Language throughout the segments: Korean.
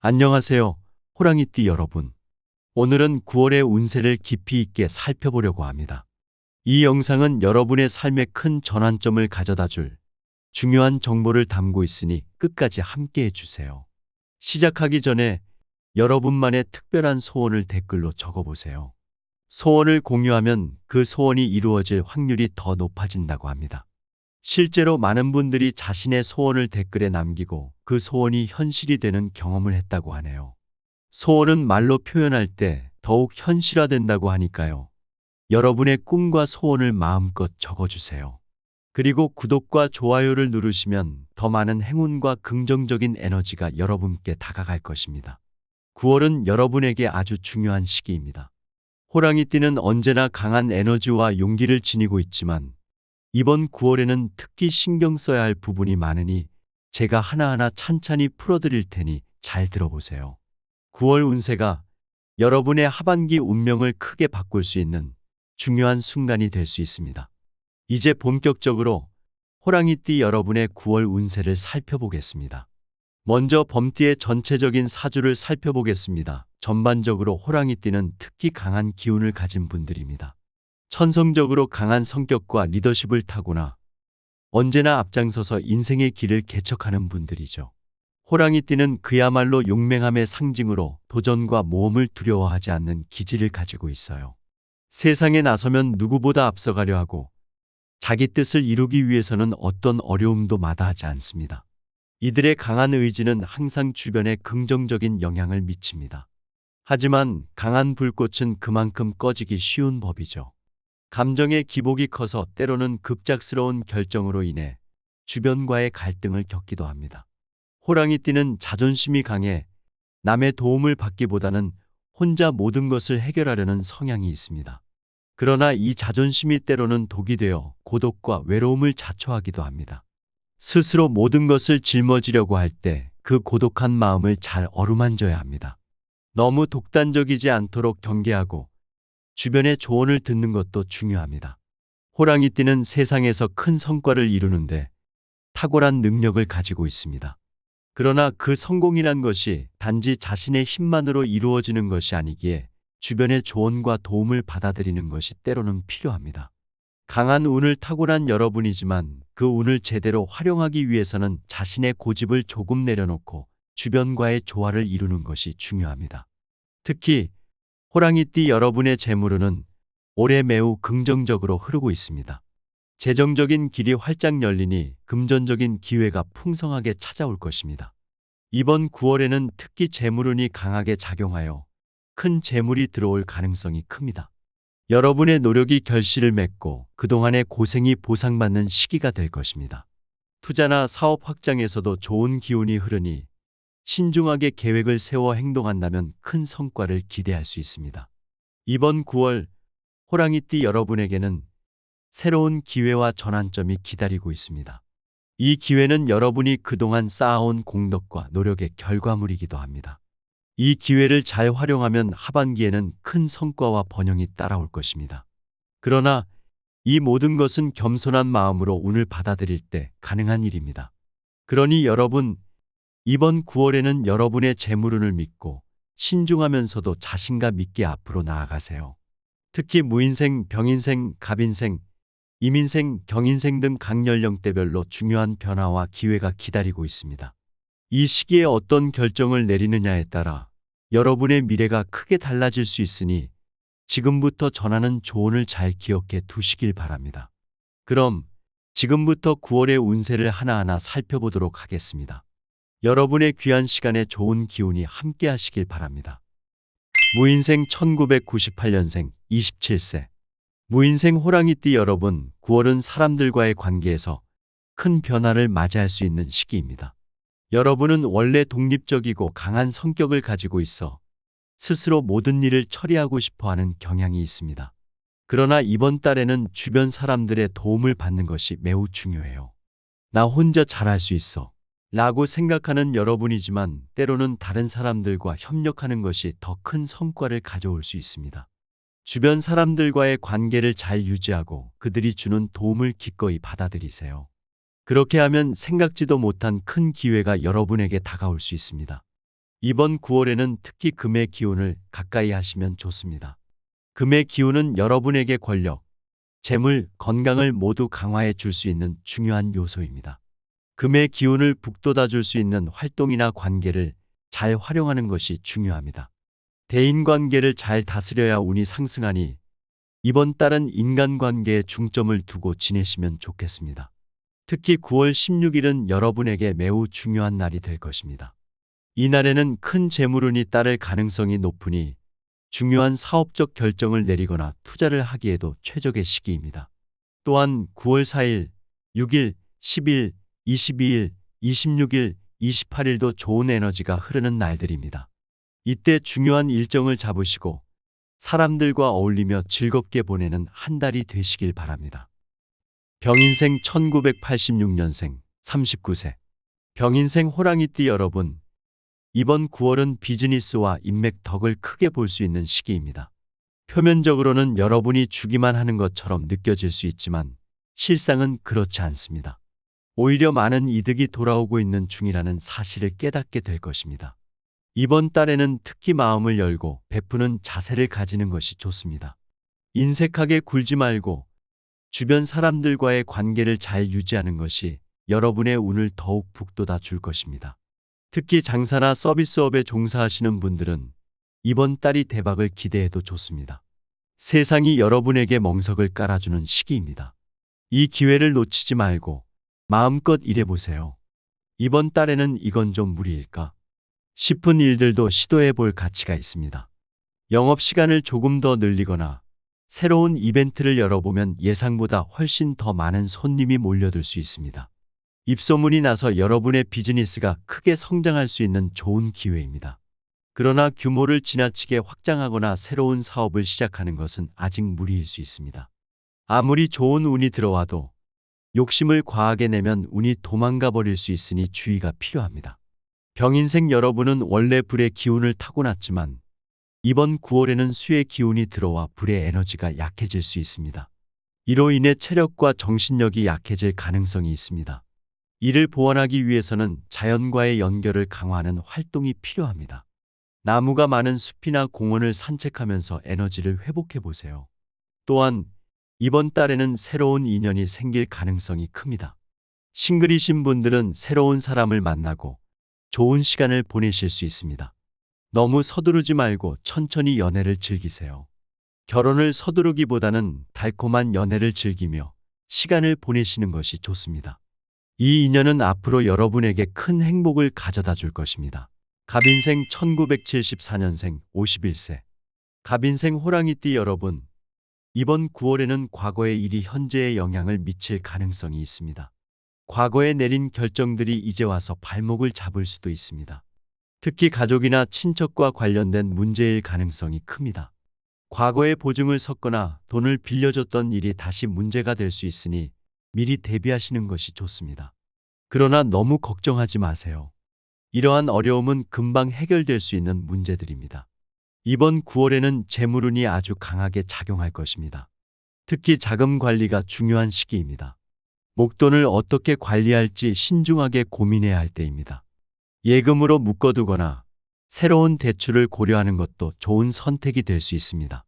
안녕하세요. 호랑이띠 여러분. 오늘은 9월의 운세를 깊이 있게 살펴보려고 합니다. 이 영상은 여러분의 삶에 큰 전환점을 가져다 줄 중요한 정보를 담고 있으니 끝까지 함께 해주세요. 시작하기 전에 여러분만의 특별한 소원을 댓글로 적어보세요. 소원을 공유하면 그 소원이 이루어질 확률이 더 높아진다고 합니다. 실제로 많은 분들이 자신의 소원을 댓글에 남기고 그 소원이 현실이 되는 경험을 했다고 하네요. 소원은 말로 표현할 때 더욱 현실화된다고 하니까요. 여러분의 꿈과 소원을 마음껏 적어주세요. 그리고 구독과 좋아요를 누르시면 더 많은 행운과 긍정적인 에너지가 여러분께 다가갈 것입니다. 9월은 여러분에게 아주 중요한 시기입니다. 호랑이띠는 언제나 강한 에너지와 용기를 지니고 있지만 이번 9월에는 특히 신경 써야 할 부분이 많으니 제가 하나하나 찬찬히 풀어드릴 테니 잘 들어보세요. 9월 운세가 여러분의 하반기 운명을 크게 바꿀 수 있는 중요한 순간이 될 수 있습니다. 이제 본격적으로 호랑이띠 여러분의 9월 운세를 살펴보겠습니다. 먼저 범띠의 전체적인 사주를 살펴보겠습니다. 전반적으로 호랑이띠는 특히 강한 기운을 가진 분들입니다. 천성적으로 강한 성격과 리더십을 타고나 언제나 앞장서서 인생의 길을 개척하는 분들이죠. 호랑이 띠는 그야말로 용맹함의 상징으로 도전과 모험을 두려워하지 않는 기질을 가지고 있어요. 세상에 나서면 누구보다 앞서가려 하고 자기 뜻을 이루기 위해서는 어떤 어려움도 마다하지 않습니다. 이들의 강한 의지는 항상 주변에 긍정적인 영향을 미칩니다. 하지만 강한 불꽃은 그만큼 꺼지기 쉬운 법이죠. 감정의 기복이 커서 때로는 급작스러운 결정으로 인해 주변과의 갈등을 겪기도 합니다. 호랑이 띠는 자존심이 강해 남의 도움을 받기보다는 혼자 모든 것을 해결하려는 성향이 있습니다. 그러나 이 자존심이 때로는 독이 되어 고독과 외로움을 자초하기도 합니다. 스스로 모든 것을 짊어지려고 할 때 그 고독한 마음을 잘 어루만져야 합니다. 너무 독단적이지 않도록 경계하고 주변의 조언을 듣는 것도 중요합니다. 호랑이띠는 세상에서 큰 성과를 이루는데 탁월한 능력을 가지고 있습니다. 그러나 그 성공이란 것이 단지 자신의 힘만으로 이루어지는 것이 아니기에 주변의 조언과 도움을 받아들이는 것이 때로는 필요합니다. 강한 운을 타고난 여러분이지만 그 운을 제대로 활용하기 위해서는 자신의 고집을 조금 내려놓고 주변과의 조화를 이루는 것이 중요합니다. 특히 호랑이띠 여러분의 재물운은 올해 매우 긍정적으로 흐르고 있습니다. 재정적인 길이 활짝 열리니 금전적인 기회가 풍성하게 찾아올 것입니다. 이번 9월에는 특히 재물운이 강하게 작용하여 큰 재물이 들어올 가능성이 큽니다. 여러분의 노력이 결실을 맺고 그동안의 고생이 보상받는 시기가 될 것입니다. 투자나 사업 확장에서도 좋은 기운이 흐르니 신중하게 계획을 세워 행동한다면 큰 성과를 기대할 수 있습니다. 이번 9월 호랑이띠 여러분에게는 새로운 기회와 전환점이 기다리고 있습니다. 이 기회는 여러분이 그동안 쌓아온 공덕과 노력의 결과물이기도 합니다. 이 기회를 잘 활용하면 하반기에는 큰 성과와 번영이 따라올 것입니다. 그러나 이 모든 것은 겸손한 마음으로 운을 받아들일 때 가능한 일입니다. 그러니 여러분, 이번 9월에는 여러분의 재물운을 믿고 신중하면서도 자신감 있게 앞으로 나아가세요. 특히 무인생, 병인생, 갑인생, 이민생, 경인생 등 각 연령대별로 중요한 변화와 기회가 기다리고 있습니다. 이 시기에 어떤 결정을 내리느냐에 따라 여러분의 미래가 크게 달라질 수 있으니 지금부터 전하는 조언을 잘 기억해 두시길 바랍니다. 그럼 지금부터 9월의 운세를 하나하나 살펴보도록 하겠습니다. 여러분의 귀한 시간에 좋은 기운이 함께 하시길 바랍니다. 무인생 1998년생 27세 무인생 호랑이띠 여러분 9월은 사람들과의 관계에서 큰 변화를 맞이할 수 있는 시기입니다. 여러분은 원래 독립적이고 강한 성격을 가지고 있어 스스로 모든 일을 처리하고 싶어 하는 경향이 있습니다. 그러나 이번 달에는 주변 사람들의 도움을 받는 것이 매우 중요해요. 나 혼자 잘할 수 있어. 라고 생각하는 여러분이지만 때로는 다른 사람들과 협력하는 것이 더 큰 성과를 가져올 수 있습니다. 주변 사람들과의 관계를 잘 유지하고 그들이 주는 도움을 기꺼이 받아들이세요. 그렇게 하면 생각지도 못한 큰 기회가 여러분에게 다가올 수 있습니다. 이번 9월에는 특히 금의 기운을 가까이 하시면 좋습니다. 금의 기운은 여러분에게 권력, 재물, 건강을 모두 강화해 줄 수 있는 중요한 요소입니다. 금의 기운을 북돋아 줄 수 있는 활동이나 관계를 잘 활용하는 것이 중요합니다. 대인 관계를 잘 다스려야 운이 상승하니 이번 달은 인간관계에 중점을 두고 지내시면 좋겠습니다. 특히 9월 16일은 여러분에게 매우 중요한 날이 될 것입니다. 이날에는 큰 재물운이 따를 가능성이 높으니 중요한 사업적 결정을 내리거나 투자를 하기에도 최적의 시기입니다. 또한 9월 4일, 6일, 10일, 22일, 26일, 28일도 좋은 에너지가 흐르는 날들입니다. 이때 중요한 일정을 잡으시고 사람들과 어울리며 즐겁게 보내는 한 달이 되시길 바랍니다. 병인생 1986년생 39세 병인생 호랑이띠 여러분 이번 9월은 비즈니스와 인맥 덕을 크게 볼 수 있는 시기입니다. 표면적으로는 여러분이 주기만 하는 것처럼 느껴질 수 있지만 실상은 그렇지 않습니다. 오히려 많은 이득이 돌아오고 있는 중이라는 사실을 깨닫게 될 것입니다. 이번 달에는 특히 마음을 열고 베푸는 자세를 가지는 것이 좋습니다. 인색하게 굴지 말고 주변 사람들과의 관계를 잘 유지하는 것이 여러분의 운을 더욱 북돋아 줄 것입니다. 특히 장사나 서비스업에 종사하시는 분들은 이번 달이 대박을 기대해도 좋습니다. 세상이 여러분에게 멍석을 깔아주는 시기입니다. 이 기회를 놓치지 말고 마음껏 일해보세요. 이번 달에는 이건 좀 무리일까? 싶은 일들도 시도해 볼 가치가 있습니다. 영업시간을 조금 더 늘리거나 새로운 이벤트를 열어보면 예상보다 훨씬 더 많은 손님이 몰려들 수 있습니다. 입소문이 나서 여러분의 비즈니스가 크게 성장할 수 있는 좋은 기회입니다. 그러나 규모를 지나치게 확장하거나 새로운 사업을 시작하는 것은 아직 무리일 수 있습니다. 아무리 좋은 운이 들어와도 욕심을 과하게 내면 운이 도망가 버릴 수 있으니 주의가 필요합니다. 병인생 여러분은 원래 불의 기운을 타고났지만 이번 9월에는 수의 기운이 들어와 불의 에너지가 약해질 수 있습니다. 이로 인해 체력과 정신력이 약해질 가능성이 있습니다. 이를 보완하기 위해서는 자연과의 연결을 강화하는 활동이 필요합니다. 나무가 많은 숲이나 공원을 산책하면서 에너지를 회복해 보세요. 또한 이번 달에는 새로운 인연이 생길 가능성이 큽니다. 싱글이신 분들은 새로운 사람을 만나고 좋은 시간을 보내실 수 있습니다. 너무 서두르지 말고 천천히 연애를 즐기세요. 결혼을 서두르기보다는 달콤한 연애를 즐기며 시간을 보내시는 것이 좋습니다. 이 인연은 앞으로 여러분에게 큰 행복을 가져다 줄 것입니다. 갑인생 1974년생 51세. 갑인생 호랑이띠 여러분. 이번 9월에는 과거의 일이 현재에 영향을 미칠 가능성이 있습니다. 과거에 내린 결정들이 이제 와서 발목을 잡을 수도 있습니다. 특히 가족이나 친척과 관련된 문제일 가능성이 큽니다. 과거에 보증을 섰거나 돈을 빌려줬던 일이 다시 문제가 될 수 있으니 미리 대비하시는 것이 좋습니다. 그러나 너무 걱정하지 마세요. 이러한 어려움은 금방 해결될 수 있는 문제들입니다. 이번 9월에는 재물운이 아주 강하게 작용할 것입니다. 특히 자금 관리가 중요한 시기입니다. 목돈을 어떻게 관리할지 신중하게 고민해야 할 때입니다. 예금으로 묶어두거나 새로운 대출을 고려하는 것도 좋은 선택이 될 수 있습니다.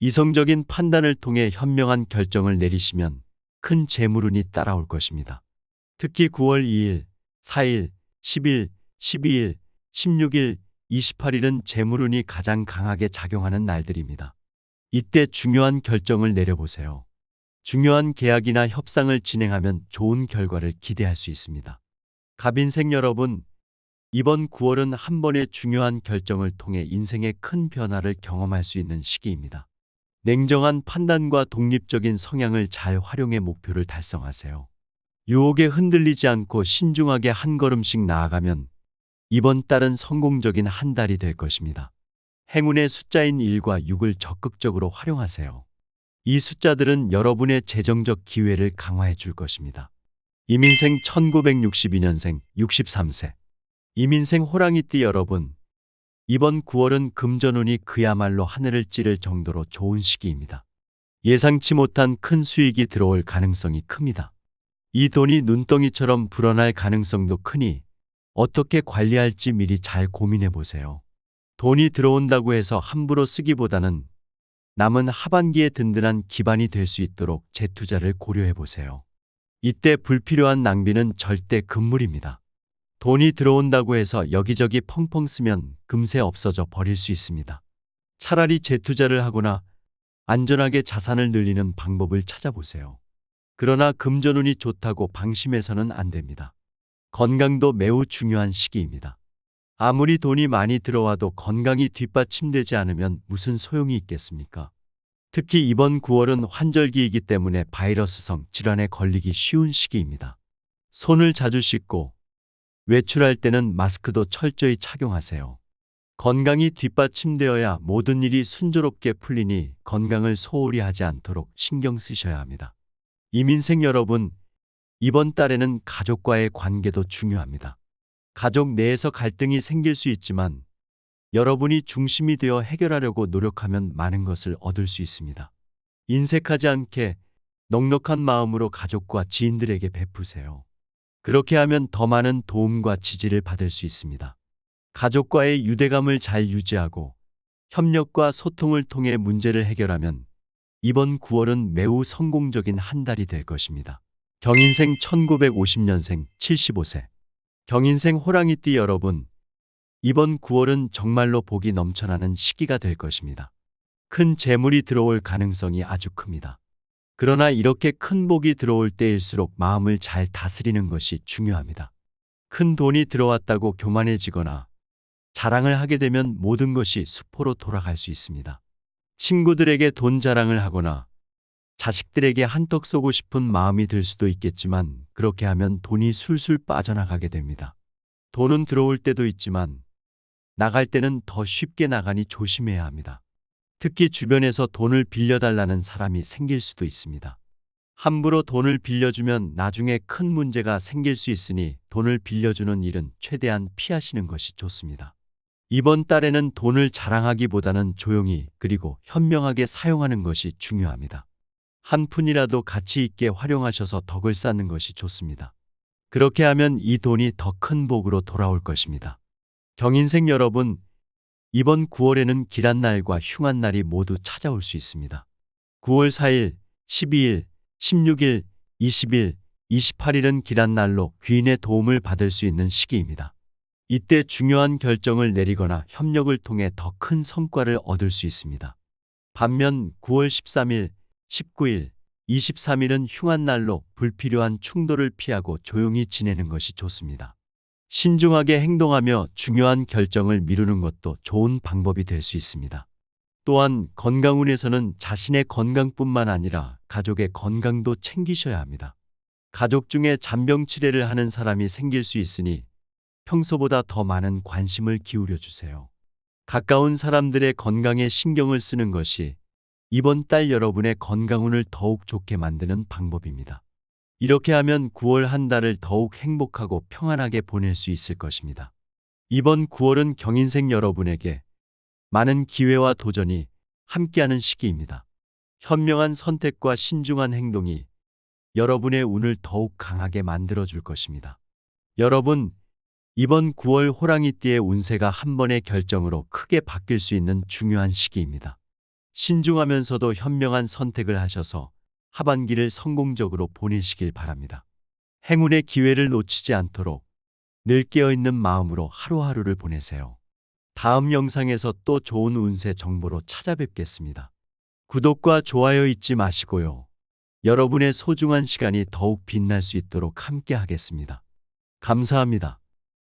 이성적인 판단을 통해 현명한 결정을 내리시면 큰 재물운이 따라올 것입니다. 특히 9월 2일, 4일, 10일, 12일, 16일, 28일은 재물운이 가장 강하게 작용하는 날들입니다. 이때 중요한 결정을 내려보세요. 중요한 계약이나 협상을 진행하면 좋은 결과를 기대할 수 있습니다. 갑인생 여러분, 이번 9월은 한 번의 중요한 결정을 통해 인생의 큰 변화를 경험할 수 있는 시기입니다. 냉정한 판단과 독립적인 성향을 잘 활용해 목표를 달성하세요. 유혹에 흔들리지 않고 신중하게 한 걸음씩 나아가면 이번 달은 성공적인 한 달이 될 것입니다. 행운의 숫자인 1과 6을 적극적으로 활용하세요. 이 숫자들은 여러분의 재정적 기회를 강화해 줄 것입니다. 이민생 1962년생 63세 이민생 호랑이띠 여러분 이번 9월은 금전운이 그야말로 하늘을 찌를 정도로 좋은 시기입니다. 예상치 못한 큰 수익이 들어올 가능성이 큽니다. 이 돈이 눈덩이처럼 불어날 가능성도 크니 어떻게 관리할지 미리 잘 고민해 보세요. 돈이 들어온다고 해서 함부로 쓰기보다는 남은 하반기에 든든한 기반이 될 수 있도록 재투자를 고려해 보세요. 이때 불필요한 낭비는 절대 금물입니다. 돈이 들어온다고 해서 여기저기 펑펑 쓰면 금세 없어져 버릴 수 있습니다. 차라리 재투자를 하거나 안전하게 자산을 늘리는 방법을 찾아보세요. 그러나 금전운이 좋다고 방심해서는 안 됩니다. 건강도 매우 중요한 시기입니다. 아무리 돈이 많이 들어와도 건강이 뒷받침되지 않으면 무슨 소용이 있겠습니까? 특히 이번 9월은 환절기이기 때문에 바이러스성 질환에 걸리기 쉬운 시기입니다. 손을 자주 씻고 외출할 때는 마스크도 철저히 착용하세요. 건강이 뒷받침되어야 모든 일이 순조롭게 풀리니 건강을 소홀히 하지 않도록 신경 쓰셔야 합니다. 이민생 여러분, 이번 달에는 가족과의 관계도 중요합니다. 가족 내에서 갈등이 생길 수 있지만 여러분이 중심이 되어 해결하려고 노력하면 많은 것을 얻을 수 있습니다. 인색하지 않게 넉넉한 마음으로 가족과 지인들에게 베푸세요. 그렇게 하면 더 많은 도움과 지지를 받을 수 있습니다. 가족과의 유대감을 잘 유지하고 협력과 소통을 통해 문제를 해결하면 이번 9월은 매우 성공적인 한 달이 될 것입니다. 경인생 1950년생 75세 경인생 호랑이띠 여러분 이번 9월은 정말로 복이 넘쳐나는 시기가 될 것입니다. 큰 재물이 들어올 가능성이 아주 큽니다. 그러나 이렇게 큰 복이 들어올 때일수록 마음을 잘 다스리는 것이 중요합니다. 큰 돈이 들어왔다고 교만해지거나 자랑을 하게 되면 모든 것이 수포로 돌아갈 수 있습니다. 친구들에게 돈 자랑을 하거나 자식들에게 한턱 쏘고 싶은 마음이 들 수도 있겠지만 그렇게 하면 돈이 술술 빠져나가게 됩니다. 돈은 들어올 때도 있지만 나갈 때는 더 쉽게 나가니 조심해야 합니다. 특히 주변에서 돈을 빌려달라는 사람이 생길 수도 있습니다. 함부로 돈을 빌려주면 나중에 큰 문제가 생길 수 있으니 돈을 빌려주는 일은 최대한 피하시는 것이 좋습니다. 이번 달에는 돈을 자랑하기보다는 조용히 그리고 현명하게 사용하는 것이 중요합니다. 한 푼이라도 가치 있게 활용하셔서 덕을 쌓는 것이 좋습니다. 그렇게 하면 이 돈이 더 큰 복으로 돌아올 것입니다. 경인생 여러분, 이번 9월에는 길한 날과 흉한 날이 모두 찾아올 수 있습니다. 9월 4일, 12일, 16일, 20일, 28일은 길한 날로 귀인의 도움을 받을 수 있는 시기입니다. 이때 중요한 결정을 내리거나 협력을 통해 더 큰 성과를 얻을 수 있습니다. 반면 9월 13일, 19일, 23일은 흉한 날로 불필요한 충돌을 피하고 조용히 지내는 것이 좋습니다. 신중하게 행동하며 중요한 결정을 미루는 것도 좋은 방법이 될 수 있습니다. 또한 건강운에서는 자신의 건강뿐만 아니라 가족의 건강도 챙기셔야 합니다. 가족 중에 잔병 치레를 하는 사람이 생길 수 있으니 평소보다 더 많은 관심을 기울여 주세요. 가까운 사람들의 건강에 신경을 쓰는 것이 이번 달 여러분의 건강운을 더욱 좋게 만드는 방법입니다. 이렇게 하면 9월 한 달을 더욱 행복하고 평안하게 보낼 수 있을 것입니다. 이번 9월은 경인생 여러분에게 많은 기회와 도전이 함께하는 시기입니다. 현명한 선택과 신중한 행동이 여러분의 운을 더욱 강하게 만들어 줄 것입니다. 여러분, 이번 9월 호랑이띠의 운세가 한 번의 결정으로 크게 바뀔 수 있는 중요한 시기입니다. 신중하면서도 현명한 선택을 하셔서 하반기를 성공적으로 보내시길 바랍니다. 행운의 기회를 놓치지 않도록 늘 깨어있는 마음으로 하루하루를 보내세요. 다음 영상에서 또 좋은 운세 정보로 찾아뵙겠습니다. 구독과 좋아요 잊지 마시고요. 여러분의 소중한 시간이 더욱 빛날 수 있도록 함께 하겠습니다. 감사합니다.